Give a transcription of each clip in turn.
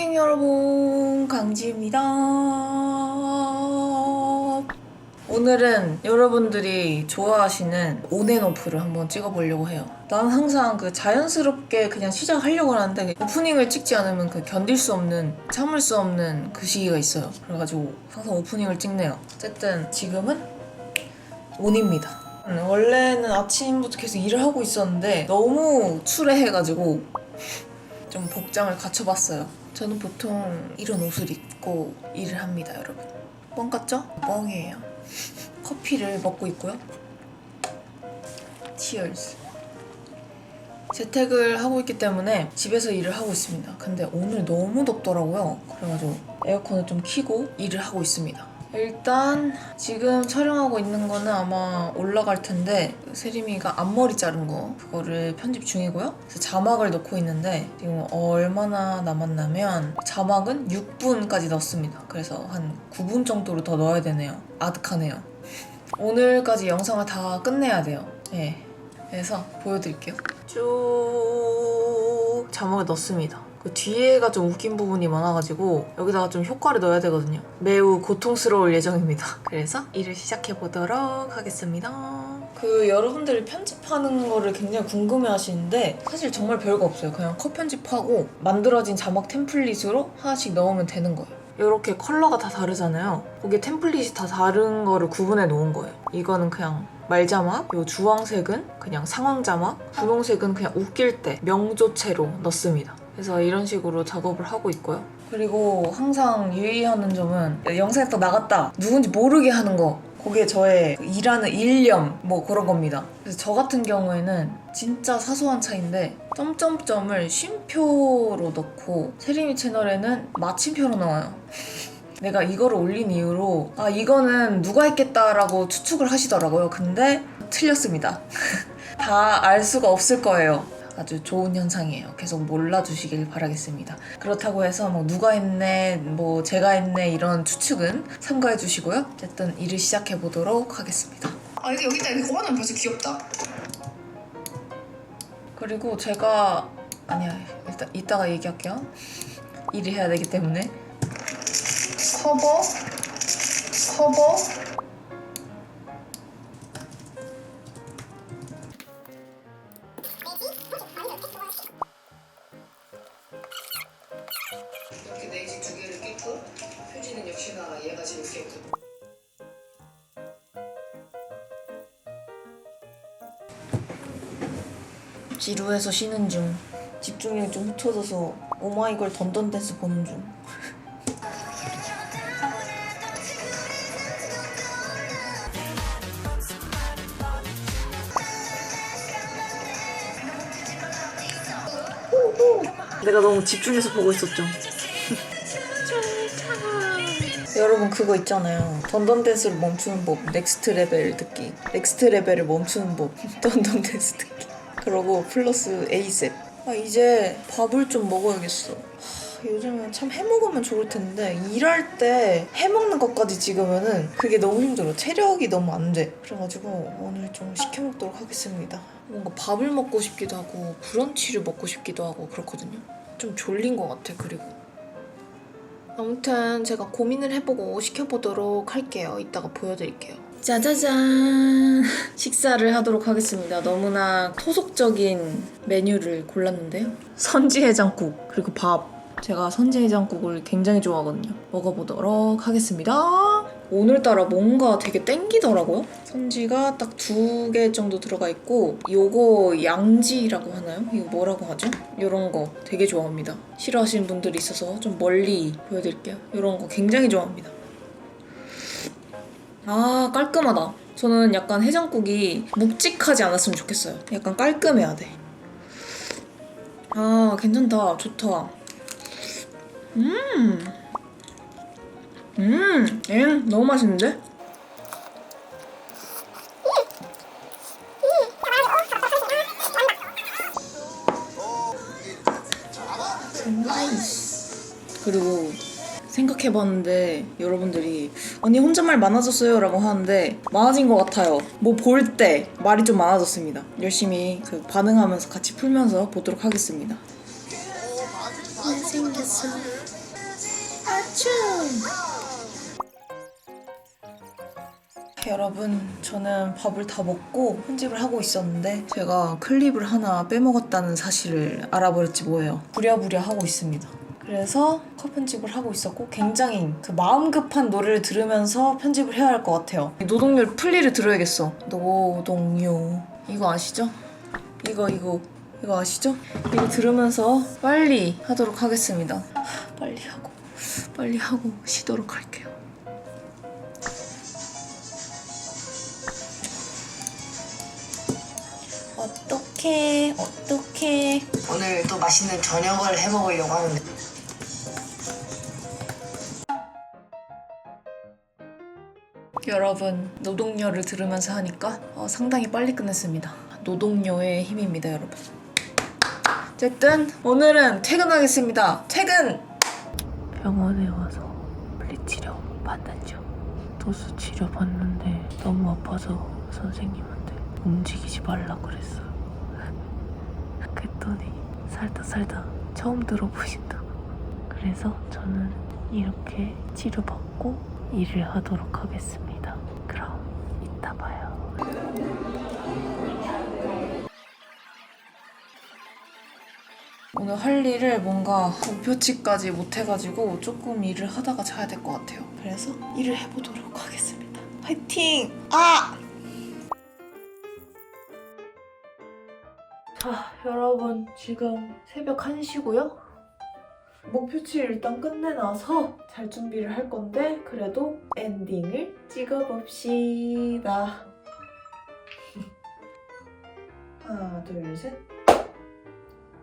고객 여러분 강지입니다. 오늘은 여러분들이 좋아하시는 온앤오프를 한번 찍어보려고 해요. 난 항상 그 자연스럽게 그냥 시작하려고 하는데 오프닝을 찍지 않으면 그 견딜 수 없는 참을 수 없는 그 시기가 있어요. 그래가지고 항상 오프닝을 찍네요. 어쨌든 지금은 온입니다. 음, 원래는 아침부터 계속 일을 하고 있었는데 너무 추레해가지고 좀 복장을 갖춰봤어요. 저는 보통 이런 옷을 입고 일을 합니다, 여러분. 뻥 같죠? 뻥이에요. 커피를 먹고 있고요. Cheers. 재택을 하고 있기 때문에 집에서 일을 하고 있습니다. 근데 오늘 너무 덥더라고요. 그래가지고 에어컨을 좀 켜고 일을 하고 있습니다. 일단 지금 촬영하고 있는 거는 아마 올라갈 텐데 세림이가 앞머리 자른 거 그거를 편집 중이고요. 그래서 자막을 넣고 있는데 지금 얼마나 남았냐면 자막은 6분까지 넣었습니다. 그래서 한 9분 정도로 더 넣어야 되네요. 아득하네요. 오늘까지 영상을 다 끝내야 돼요. 예. 그래서 보여드릴게요. 쭉 자막을 넣습니다. 그 뒤에가 좀 웃긴 부분이 많아가지고 여기다가 좀 효과를 넣어야 되거든요. 매우 고통스러울 예정입니다. 그래서 일을 시작해 보도록 하겠습니다. 그 여러분들이 편집하는 거를 굉장히 궁금해 하시는데 사실 정말 별거 없어요. 그냥 컷 편집하고 만들어진 자막 템플릿으로 하나씩 넣으면 되는 거예요. 이렇게 컬러가 다 다르잖아요. 거기에 템플릿이 다 다른 거를 구분해 놓은 거예요. 이거는 그냥 말자막, 요 주황색은 그냥 상황자막, 분홍색은 그냥 웃길 때 명조체로 넣습니다. 그래서 이런 식으로 작업을 하고 있고요. 그리고 항상 유의하는 점은 영상에 딱 나갔다 누군지 모르게 하는 거 그게 저의 그 일하는 일념 뭐 그런 겁니다. 그래서 저 같은 경우에는 진짜 사소한 차인데 점점점을 쉼표로 넣고 세림이 채널에는 마침표로 나와요. 내가 이거를 올린 이후로 아 이거는 누가 했겠다라고 추측을 하시더라고요. 근데 틀렸습니다. 다 알 수가 없을 거예요. 아주 좋은 현상이에요. 계속 몰라주시길 바라겠습니다. 그렇다고 해서 뭐 누가 했네, 뭐 제가 했네 이런 추측은 삼가해 주시고요. 어쨌든 일을 시작해 보도록 하겠습니다. 아 여기 여기다 이렇게 걸어놓으면 벌써 귀엽다. 그리고 제가 아니야 일단 이따가 얘기할게요. 일을 해야 되기 때문에 커버, 커버. 지루해서 쉬는 중 집중력이 좀 흩어져서 오마이걸 던던 댄스 보는 중 내가 너무 집중해서 보고 있었죠. 여러분 그거 있잖아요. 던던 댄스를 멈추는 법, 넥스트 레벨 듣기, 넥스트 레벨을 멈추는 법, 던던 댄스 듣기. 그러고 플러스 에이셉. 아 이제 밥을 좀 먹어야겠어. 하, 요즘은 참 해먹으면 좋을 텐데 일할 때 해먹는 것까지 찍으면은 그게 너무 힘들어. 체력이 너무 안 돼. 그래가지고 오늘 좀 시켜 먹도록 하겠습니다. 뭔가 밥을 먹고 싶기도 하고 브런치를 먹고 싶기도 하고 그렇거든요. 좀 졸린 것 같아 그리고. 아무튼 제가 고민을 해보고 시켜보도록 할게요. 이따가 보여드릴게요. 짜자잔! 식사를 하도록 하겠습니다. 너무나 토속적인 메뉴를 골랐는데요. 선지해장국, 그리고 밥. 제가 선지해장국을 굉장히 좋아하거든요. 먹어보도록 하겠습니다. 오늘따라 뭔가 되게 땡기더라고요. 선지가 딱 두 개 정도 들어가 있고 요거 양지라고 하나요? 이거 뭐라고 하죠? 요런 거 되게 좋아합니다. 싫어하시는 분들이 있어서 좀 멀리 보여드릴게요. 요런 거 굉장히 좋아합니다. 아 깔끔하다. 저는 약간 해장국이 묵직하지 않았으면 좋겠어요. 약간 깔끔해야 돼. 아 괜찮다. 좋다. 음. 음, 엥, 너무 맛있는데? 그리고 생각해봤는데 여러분들이 언니 혼잣말 많아졌어요 라고 하는데 많아진 것 같아요 뭐 볼 때 말이 좀 많아졌습니다 열심히 그 반응하면서 같이 풀면서 보도록 하겠습니다 생겼어 쭈! 여러분, 저는 밥을 다 먹고 편집을 하고 있었는데 제가 클립을 하나 빼먹었다는 사실을 알아버렸지 뭐예요. 부랴부랴 하고 있습니다. 그래서 컷 편집을 하고 있었고 굉장히 그 마음 급한 노래를 들으면서 편집을 해야 할 것 같아요. 노동요 플리를 들어야겠어. 노동요 이거 아시죠? 이거 이거 이거 아시죠? 이거 들으면서 빨리 하도록 하겠습니다. 빨리 하고 빨리 하고 쉬도록 할게요. 어떡해 어떡해 오늘 또 맛있는 저녁을 해 먹으려고 하는데 여러분 노동요를 들으면서 하니까 어, 상당히 빨리 끝냈습니다 노동요의 힘입니다 여러분 어쨌든 오늘은 퇴근하겠습니다 퇴근 병원에 와서 물리치료 받았죠. 도수 치료 받는데 너무 아파서 선생님한테 움직이지 말라 그랬어요. 그랬더니 살다 살다 처음 들어보신다고. 그래서 저는 이렇게 치료받고 일을 하도록 하겠습니다. 오늘 할 일을 뭔가 목표치까지 못해가지고 조금 일을 하다가 자야 될 것 같아요. 그래서 일을 해보도록 하겠습니다. 화이팅! 아! 자 여러분 지금 새벽 1시고요? 목표치를 일단 끝내놔서 잘 준비를 할 건데 그래도 엔딩을 찍어봅시다. 하나 둘 셋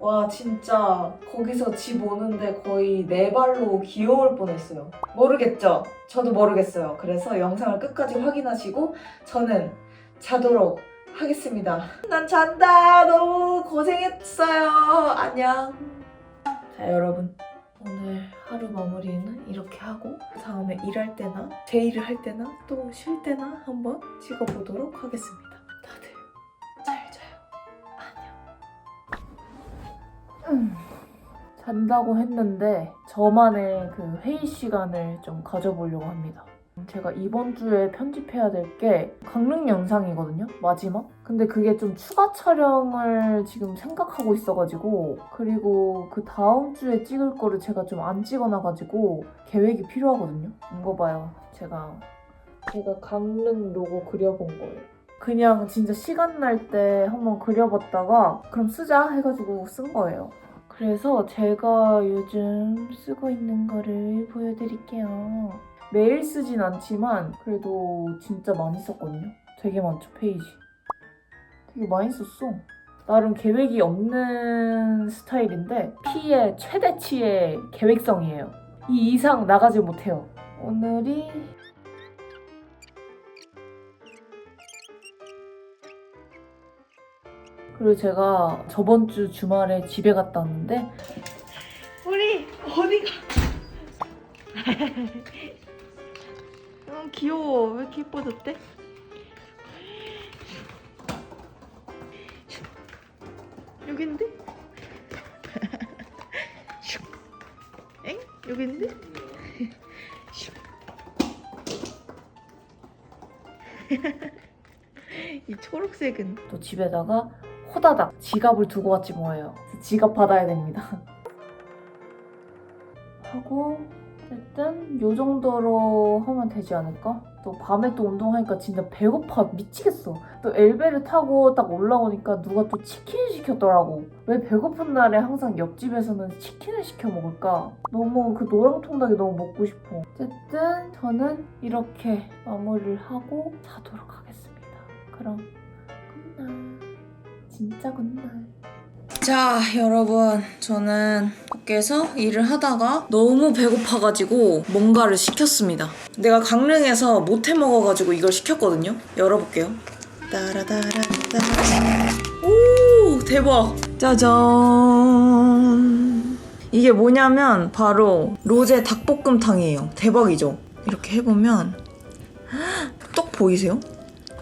와 진짜 거기서 집 오는데 거의 네 발로 기어올 뻔했어요. 모르겠죠? 저도 모르겠어요. 그래서 영상을 끝까지 확인하시고 저는 자도록 하겠습니다. 난 잔다. 너무 고생했어요. 안녕. 자 여러분 오늘 하루 마무리는 이렇게 하고 다음에 일할 때나 제 일을 할 때나 또 쉴 때나 한번 찍어보도록 하겠습니다. 다들 잔다고 했는데 저만의 그 회의 시간을 좀 가져보려고 합니다. 제가 이번 주에 편집해야 될 게 강릉 영상이거든요. 마지막. 근데 그게 좀 추가 촬영을 지금 생각하고 있어가지고 그리고 그 다음 주에 찍을 거를 제가 좀 안 찍어놔가지고 계획이 필요하거든요. 이거 봐요. 제가 제가 강릉 로고 그려본 거예요. 그냥 진짜 시간 날 때 한번 그려봤다가 그럼 쓰자 해가지고 쓴 거예요. 그래서 제가 요즘 쓰고 있는 거를 보여드릴게요. 매일 쓰진 않지만 그래도 진짜 많이 썼거든요. 되게 많죠, 페이지. 되게 많이 썼어. 나름 계획이 없는 스타일인데 P의 최대치의 계획성이에요. 이 이상 나가지 못해요. 오늘이 그리고 제가 저번 주 주말에 집에 갔다 왔는데 우리 어디가? 어, 귀여워. 왜 이렇게 예뻐졌대? 여기 있는데? 엥? 여기 있는데? 이 초록색은 또 집에다가 호다닥 지갑을 두고 왔지 뭐예요. 지갑 받아야 됩니다. 하고 어쨌든 요 정도로 하면 되지 않을까? 또 밤에 또 운동하니까 진짜 배고파 미치겠어. 또 엘베를 타고 딱 올라오니까 누가 또 치킨 시켰더라고. 왜 배고픈 날에 항상 옆집에서는 치킨을 시켜 먹을까? 너무 그 노랑통닭이 너무 먹고 싶어. 어쨌든 저는 이렇게 마무리를 하고 자도록 하겠습니다. 그럼. 진짜 굿나잇. 자, 여러분. 저는 밖에서 일을 하다가 너무 배고파가지고 뭔가를 시켰습니다. 내가 강릉에서 못해 먹어가지고 이걸 시켰거든요. 열어볼게요. 따라다란따. 오, 대박. 짜잔. 이게 뭐냐면 바로 로제 닭볶음탕이에요. 대박이죠? 이렇게 해보면 떡 보이세요?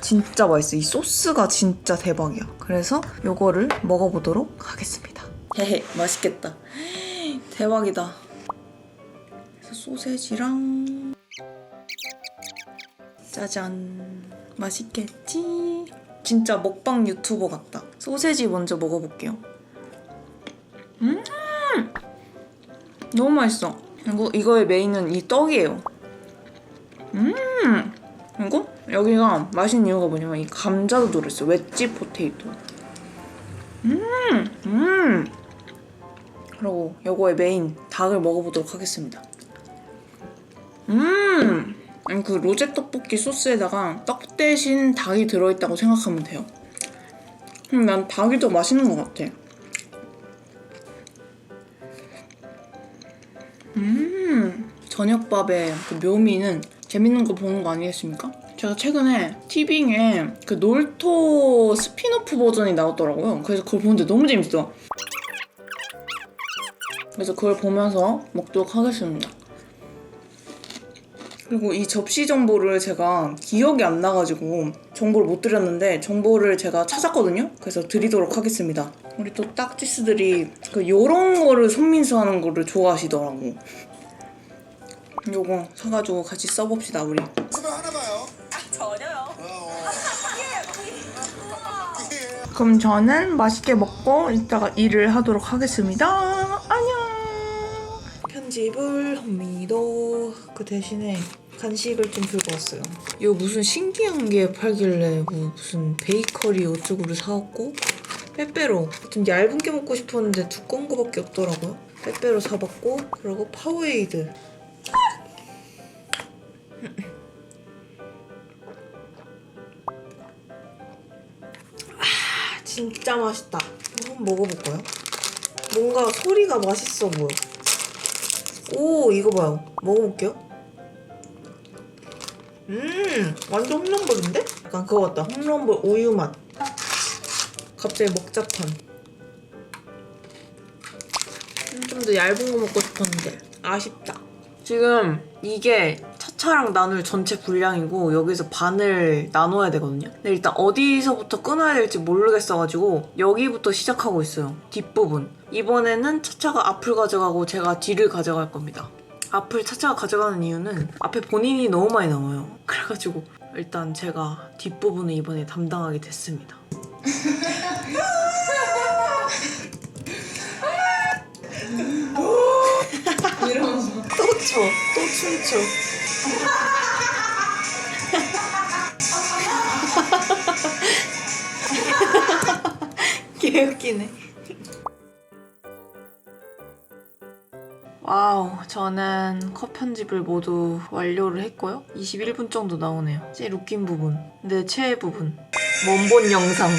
진짜 맛있어. 이 소스가 진짜 대박이야. 그래서 요거를 먹어보도록 하겠습니다. 헤헤, 맛있겠다. 대박이다. 그래서 소세지랑 짜잔 맛있겠지? 진짜 먹방 유튜버 같다. 소세지 먼저 먹어볼게요. 음 너무 맛있어. 이거 이거의 메인은 이 떡이에요. 음 이거 여기가 맛있는 이유가 뭐냐면 이 감자도 들어있어. 웨지 포테이토. 음 음. 그리고 요거의 메인 닭을 먹어보도록 하겠습니다. 음, 그 로제 떡볶이 소스에다가 떡 대신 닭이 들어있다고 생각하면 돼요. 음, 난 닭이 더 맛있는 것 같아. 음, 저녁밥의 그 묘미는 재밌는 거 보는 거 아니겠습니까? 제가 최근에 티빙에 그 놀토 스피노프 버전이 나왔더라고요. 그래서 그걸 보는데 너무 재밌어. 그래서 그걸 보면서 먹도록 하겠습니다. 그리고 이 접시 정보를 제가 기억이 안 나가지고 정보를 못 드렸는데 정보를 제가 찾았거든요. 그래서 드리도록 하겠습니다. 우리 또 딱지스들이 그 요런 거를 손민수 하는 거를 좋아하시더라고. 요거 사가지고 같이 써봅시다 우리. 그럼 저는 맛있게 먹고 이따가 일을 하도록 하겠습니다. 안녕. 편집을 합니다. 그 대신에 간식을 좀 들고 왔어요. 이거 무슨 신기한 게 팔길래 뭐 무슨 베이커리 어쩌고를 사왔고 빼빼로 좀 얇은 게 먹고 싶었는데 두꺼운 거밖에 없더라고요. 빼빼로 사봤고 그리고 파워에이드. 진짜 맛있다. 한번 먹어볼까요? 뭔가 소리가 맛있어 보여. 오, 이거 봐요. 먹어볼게요. 음, 완전 홈런볼인데? 약간 그거 같다. 홈런볼 우유 맛. 갑자기 먹자판. 음, 좀더 얇은 거 먹고 싶었는데 아쉽다. 지금 이게 차차랑 나눌 전체 분량이고 여기서 반을 나눠야 되거든요. 근데 일단 어디서부터 끊어야 될지 모르겠어가지고 여기부터 시작하고 있어요. 뒷부분. 이번에는 차차가 앞을 가져가고 제가 뒤를 가져갈 겁니다. 앞을 차차가 가져가는 이유는 앞에 본인이 너무 많이 남아요. 그래가지고 일단 제가 뒷부분을 이번에 담당하게 됐습니다. 또 춰, 또 춤춰. 개웃기네. 와우, 저는 컷 편집을 모두 완료를 했고요. 21분 정도 나오네요. 제일 웃긴 부분. 내 최애 부분. 원본 영상.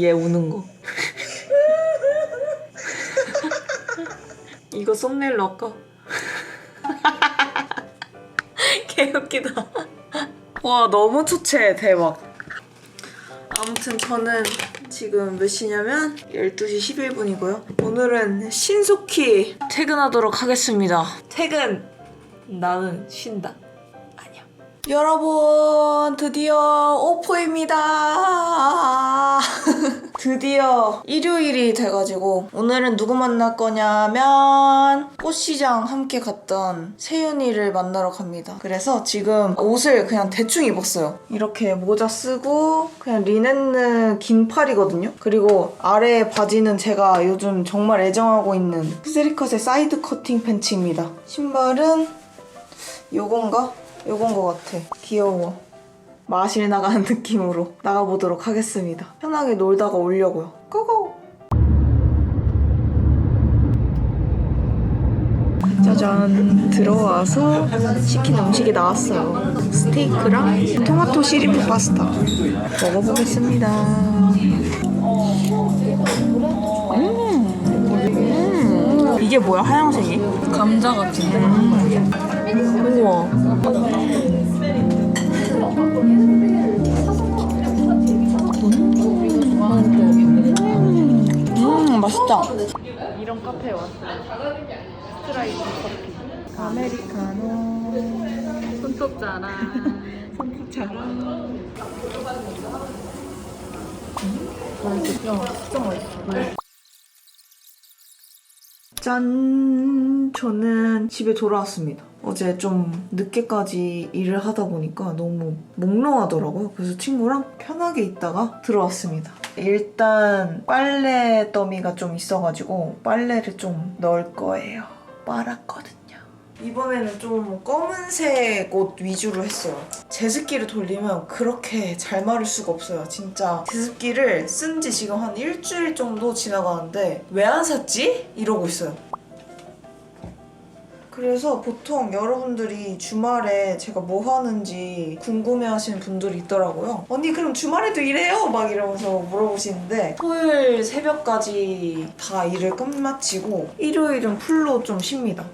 얘 우는 거. 이거 썸네일로 할까? 개웃기다. 와 너무 초췌해 대박. 아무튼 저는 지금 몇 시냐면 12시 11분이고요. 오늘은 신속히 퇴근하도록 하겠습니다. 퇴근! 나는 쉰다. 아니야. 여러분, 드디어 오프입니다. 드디어 일요일이 돼가지고 오늘은 누구 만날 거냐면 꽃시장 함께 갔던 세윤이를 만나러 갑니다. 그래서 지금 옷을 그냥 대충 입었어요. 이렇게 모자 쓰고 그냥 리넨느 긴팔이거든요. 그리고 아래 바지는 제가 요즘 정말 애정하고 있는 스리컷의 사이드 커팅 팬츠입니다. 신발은 요건가? 요건 것 같아. 귀여워. 마실 나가는 느낌으로 나가보도록 하겠습니다. 편하게 놀다가 오려고요. 고고! 짜잔 들어와서 시킨 음식이 나왔어요. 스테이크랑 토마토 시리프 파스타 먹어보겠습니다. 음, 음. 이게 뭐야 하얀색이? 감자 같은데. 음. 우와. 음 맛있다. 이런 카페에 왔어요. 스트라이트 커피. 아메리카노. 손톱 자랑. 손톱 자랑. 맛있어. 야, 진짜 맛있어. 짠! 저는 집에 돌아왔습니다. 어제 좀 늦게까지 일을 하다 보니까 너무 몽롱하더라고요. 그래서 친구랑 편하게 있다가 들어왔습니다. 일단 빨래 더미가 좀 있어가지고 빨래를 좀 넣을 거예요. 빨았거든요. 이번에는 좀 검은색 옷 위주로 했어요. 제습기를 돌리면 그렇게 잘 마를 수가 없어요. 진짜 제습기를 쓴 지 지금 한 일주일 정도 지나가는데 왜 안 샀지? 이러고 있어요. 그래서 보통 여러분들이 주말에 제가 뭐 하는지 궁금해 하시는 분들이 있더라고요. 언니, 그럼 주말에도 일해요? 막 이러면서 물어보시는데, 토요일 새벽까지 다 일을 끝마치고, 일요일은 풀로 좀 쉽니다.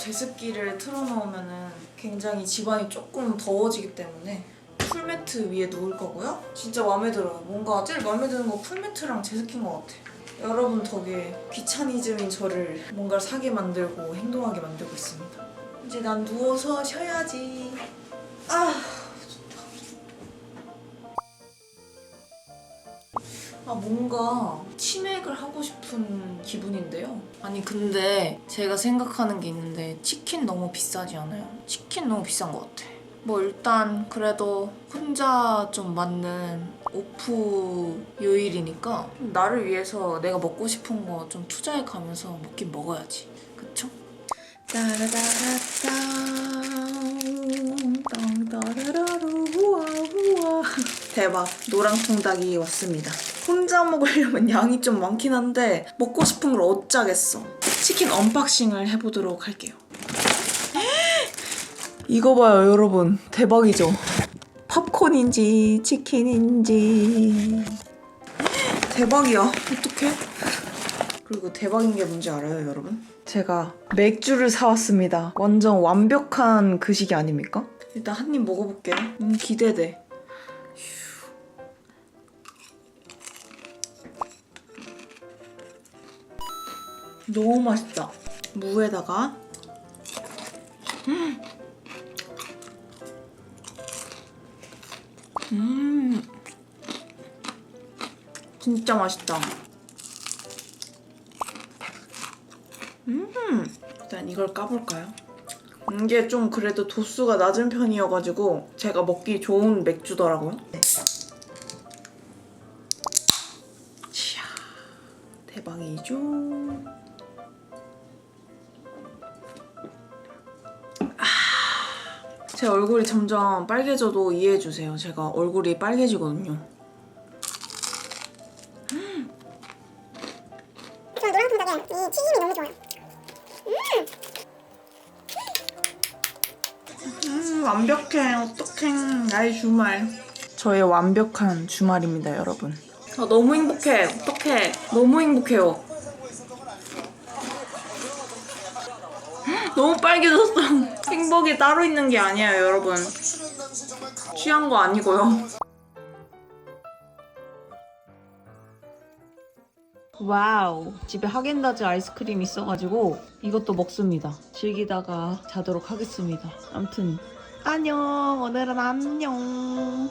제습기를 틀어놓으면은 굉장히 집안이 조금 더워지기 때문에 풀매트 위에 놓을 거고요. 진짜 마음에 들어요. 뭔가 제일 마음에 드는 거 풀매트랑 제습기인 것 같아. 여러분 덕에 귀차니즘인 저를 뭔가를 사게 만들고 행동하게 만들고 있습니다. 이제 난 누워서 쉬어야지. 아. 아 뭔가 치맥을 하고 싶은 기분인데요. 아니 근데 제가 생각하는 게 있는데 치킨 너무 비싸지 않아요? 치킨 너무 비싼 것 같아. 뭐 일단 그래도 혼자 좀 맞는 오프 요일이니까 나를 위해서 내가 먹고 싶은 거 좀 투자해 가면서 먹긴 먹어야지. 그쵸? 따라라라따 땅따라라루 우와 우와 대박 노랑 통닭이 왔습니다 혼자 먹으려면 양이 좀 많긴 한데 먹고 싶은 걸 어쩌겠어 치킨 언박싱을 해보도록 할게요 이거 봐요 여러분 대박이죠 팝콘인지 치킨인지 대박이야 어떡해 그리고 대박인 게 뭔지 알아요, 여러분? 제가 맥주를 사왔습니다. 완전 완벽한 그 시기 아닙니까? 일단 한 입 먹어볼게요. 음, 기대돼. 너무 맛있다. 무에다가 음. 음. 진짜 맛있다. 음, 일단 이걸 까볼까요? 이게 좀 그래도 도수가 낮은 편이어가지고 제가 먹기 좋은 맥주더라고요. 제 얼굴이 점점 빨개져도 이해해주세요. 제가 얼굴이 빨개지거든요. 저는 노랑통닭에 이 튀김이 너무 좋아요. 음, 완벽해. 어떡해. 나의 주말. 저의 완벽한 주말입니다, 여러분. 아, 너무 행복해. 어떡해. 너무 행복해요. 너무 빨개졌어. 행복이 따로 있는 게 아니에요, 여러분. 취한 거 아니고요. 와우. 집에 하겐다즈 아이스크림 있어가지고 이것도 먹습니다. 즐기다가 자도록 하겠습니다. 아무튼 안녕. 오늘은 안녕